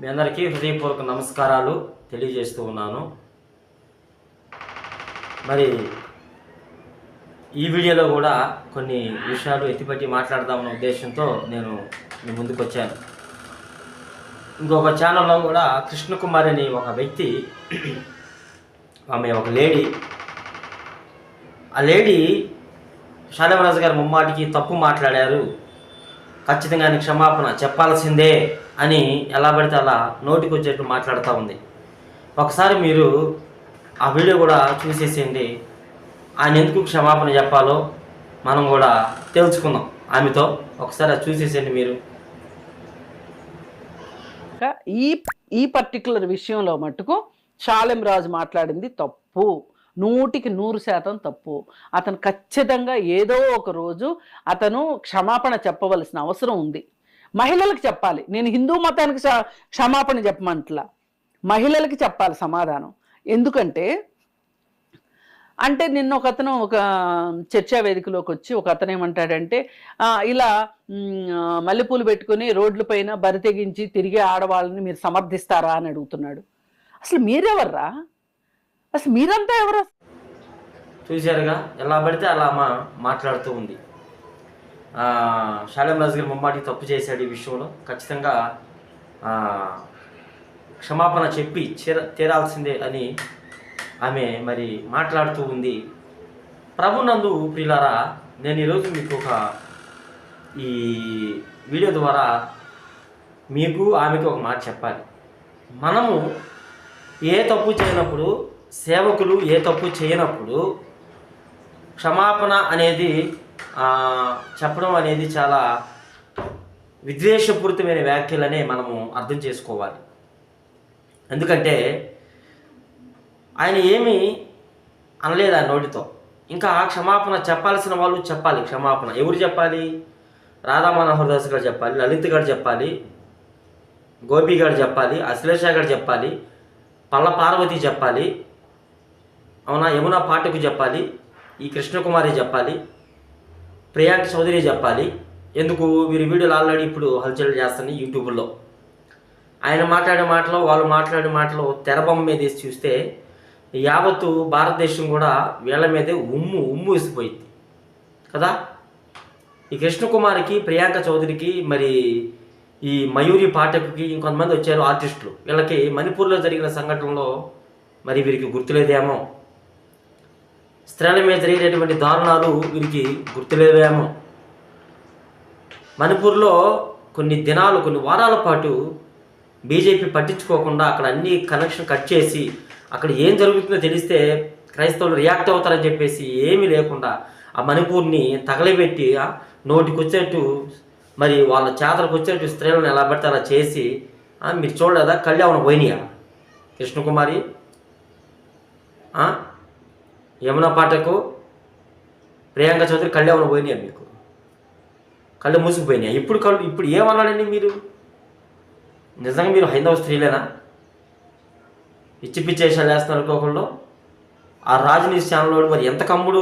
మీ అందరికీ హృదయపూర్వక నమస్కారాలు తెలియజేస్తూ ఉన్నాను. మరి ఈ వీడియోలో కూడా కొన్ని విషయాలు ఎత్తిపట్టి మాట్లాడదామన్న ఉద్దేశంతో నేను మీ ముందుకు వచ్చాను. ఇంకొక ఛానల్లో కూడా కృష్ణకుమారి అని ఒక వ్యక్తి ఆమె ఒక లేడీ ఆ లేడీ శాలిమరాజు గారి ముమ్మాటికి తప్పు మాట్లాడారు. ఖచ్చితంగా ఆయన క్షమాపణ చెప్పాల్సిందే అని ఎలా పడితే అలా నోటికి వచ్చేట్టు మాట్లాడుతూ ఉంది. ఒకసారి మీరు ఆ వీడియో కూడా చూసేసేయండి. ఆయన ఎందుకు క్షమాపణ చెప్పాలో మనం కూడా తెలుసుకుందాం. ఆమెతో ఒకసారి అది చూసేసేయండి మీరు. ఈ ఈ పర్టికులర్ విషయంలో మట్టుకు షాలెం రాజు మాట్లాడింది తప్పు. నూటికి నూరు శాతం తప్పు. అతను ఖచ్చితంగా ఏదో ఒక రోజు అతను క్షమాపణ చెప్పవలసిన అవసరం ఉంది. మహిళలకు చెప్పాలి. నేను హిందూ మతానికి క్షమాపణ చెప్పమంటలా. మహిళలకి చెప్పాలి సమాధానం. ఎందుకంటే అంటే నిన్న ఒక అతను ఒక చర్చా వేదికలోకి వచ్చి ఒక అతను ఏమంటాడంటే ఇలా మల్లెపూలు పెట్టుకుని రోడ్ల పైన బరి తెగించి తిరిగే ఆడవాళ్ళని మీరు సమర్థిస్తారా? అని అడుగుతున్నాడు. అసలు మీరెవర్రా? అసలు మీరంతా ఎవరు? చూశారుగా ఎలా పడితే అలా మా మాట్లాడుతూ ఉంది. ఆ, రాజు గారు ముమ్మాటి తప్పు చేశాడు ఈ విషయంలో. ఖచ్చితంగా క్షమాపణ చెప్పి చేర తీరాల్సిందే అని ఆమె మరి మాట్లాడుతూ ఉంది. ప్రభునందు ప్రియులారా నేను ఈరోజు మీకు ఒక ఈ వీడియో ద్వారా మీకు ఆమెకు ఒక మాట చెప్పాలి. మనము ఏ తప్పు చేయనప్పుడు సేవకులు ఏ తప్పు చేయనప్పుడు క్షమాపణ అనేది చెప్పడం అనేది చాలా విద్వేషపూరితమైన వ్యాఖ్యలనే మనము అర్థం చేసుకోవాలి. ఎందుకంటే ఆయన ఏమి అనలేదు ఆ నోటితో. ఇంకా క్షమాపణ చెప్పాల్సిన వాళ్ళు చెప్పాలి క్షమాపణ. ఎవరు చెప్పాలి? రాధా మనోహర్ దాస్ గారు చెప్పాలి లలిత్ గారు చెప్పాలి గోపి గారు చెప్పాలి అశ్లేష గారు చెప్పాలి పల్ల పార్వతి చెప్పాలి అవునా? యమున పాటకు చెప్పాలి ఈ కృష్ణకుమారి చెప్పాలి ప్రియాంక చౌదరి చెప్పాలి. ఎందుకు? వీరి వీడియోలు ఆల్రెడీ ఇప్పుడు హల్చల్ చేస్తాను యూట్యూబ్లో. ఆయన మాట్లాడే మాటలు వాళ్ళు మాట్లాడే మాటలు తెరబొమ్మ మీద వేసి చూస్తే యావత్తు భారతదేశం కూడా వీళ్ళ మీదే ఉమ్ము ఉమ్ము వేసిపోయింది కదా? ఈ కృష్ణకుమారికి ప్రియాంక చౌదరికి మరి ఈ మయూరి పాఠకుకి ఇంకొంతమంది వచ్చారు ఆర్టిస్టులు. వీళ్ళకి మణిపూర్లో జరిగిన సంఘటనలో మరి వీరికి గుర్తులేదేమో? స్త్రీల మీద జరిగేటటువంటి దారుణాలు వీరికి గుర్తులేవేమో. మణిపూర్లో కొన్ని దినాలు కొన్ని వారాల పాటు బీజేపీ పట్టించుకోకుండా అక్కడ అన్ని కనెక్షన్ కట్ చేసి అక్కడ ఏం జరుగుతుందో తెలిస్తే క్రైస్తవులు రియాక్ట్ అవుతారని చెప్పేసి ఏమీ లేకుండా ఆ మణిపూర్ని తగలబెట్టి ఆ, నోటికి వచ్చేట్టు మరి వాళ్ళ చేతలకు వచ్చేట్టు స్త్రీలను ఎలా పడితే అలా చేసి మీరు చూడలేదా? కళ్యాణ పోయినాయా? కృష్ణకుమారి? యమున పాటకు ప్రియాంక చౌదరి కళ్యాణం పోయినాయి మీకు? కళ్ళు మూసుకుపోయినాయి? ఇప్పుడు కళ్ళు ఇప్పుడు ఏమన్నాడండి మీరు? నిజంగా మీరు హైందవ స్త్రీలేనా? పిచ్చి పిచ్చి వేషాలు వేస్తున్నారు ఒకళ్ళు ఆ రాజనీతి ఛానల్లో మరి ఎంత కమ్ముడు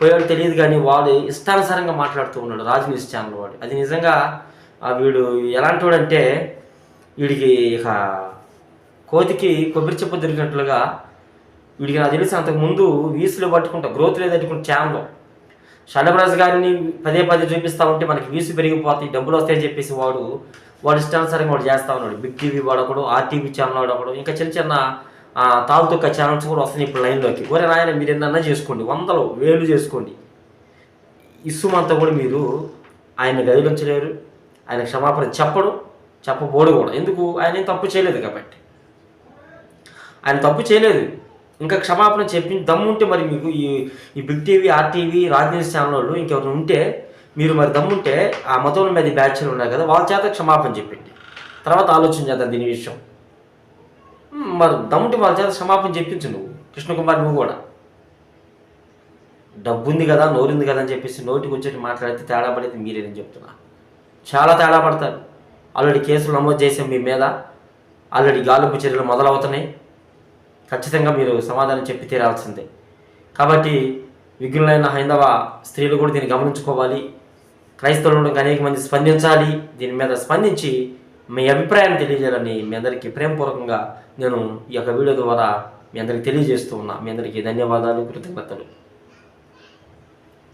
పోయాడు తెలియదు కానీ వాడు ఇష్టానుసారంగా మాట్లాడుతూ ఉన్నాడు రాజనీతి ఛానల్ వాడు అది నిజంగా వీడు ఎలాంటి వాడంటే వీడికి ఇక కోతికి కొబ్బరి చెప్ప దొరికినట్లుగా వీడికి నాకు తెలిసి అంతకుముందు వీసులు పట్టుకుంటా గ్రోత్ లేదు పట్టుకుంటా ఛానల్ షణబరాజు గారిని పదే పదే చూపిస్తా ఉంటే మనకి వీసు పెరిగిపోతాయి డబ్బులు వస్తాయని చెప్పేసి వాడు వాడు ఇష్టానుసారంగా వాడు చేస్తా ఉన్నాడు. బిగ్ టీవీ వాడు ఆర్టీవీ ఛానల్ వాడు ఇంకా చిన్న చిన్న ఆ, ఛానల్స్ కూడా వస్తున్నాయి ఇప్పుడు లైన్లోకి ఒరే నాయన మీరు ఎన్నన్నా చేసుకోండి వందలు వేలు చేసుకోండి. ఇసుమంతా కూడా మీరు ఆయన గదిలించలేరు ఆయన క్షమాపణ చెప్పడు చెప్పబోడు కూడా. ఎందుకు? ఆయన తప్పు చేయలేదు కాబట్టి. ఆయన తప్పు చేయలేదు. ఇంకా క్షమాపణ చెప్పి దమ్ముంటే మరి మీకు ఈ ఈ big TV RTV Rajaneeti channel వాళ్ళు ఇంకెవరు ఉంటే మీరు మరి దమ్ముంటే ఆ మతం మీద బ్యాచ్లు ఉన్నారు కదా వాళ్ళ చేత క్షమాపణ చెప్పింది తర్వాత ఆలోచన చేద్దాం దీని విషయం. మరి దమ్ముంటే వాళ్ళ చేత క్షమాపణ చెప్పించు నువ్వు కృష్ణకుమార్ నువ్వు కూడా. డబ్బు ఉంది కదా నోరుంది కదా అని చెప్పేసి నోటికి వచ్చేటి మాట్లాడితే తేడా పడితే మీరేనని చెప్తున్నా. చాలా తేడా పడతారు. ఆల్రెడీ కేసులు నమోదు చేసాం మీ మీద. ఆల్రెడీ గాలింపు చర్యలు మొదలవుతున్నాయి. ఖచ్చితంగా మీరు సమాధానం చెప్పి తీరాల్సిందే. కాబట్టి విఘ్నులైన హైందవ స్త్రీలు కూడా దీన్ని గమనించుకోవాలి. క్రైస్తవులు అనేక మంది స్పందించాలి. దీని మీద స్పందించి మీ అభిప్రాయాన్ని తెలియజేయాలని మీ అందరికీ ప్రేమపూర్వకంగా నేను ఈ యొక్క వీడియో ద్వారా మీ అందరికీ తెలియజేస్తూ ఉన్నా. మీ అందరికీ ధన్యవాదాలు కృతజ్ఞతలు.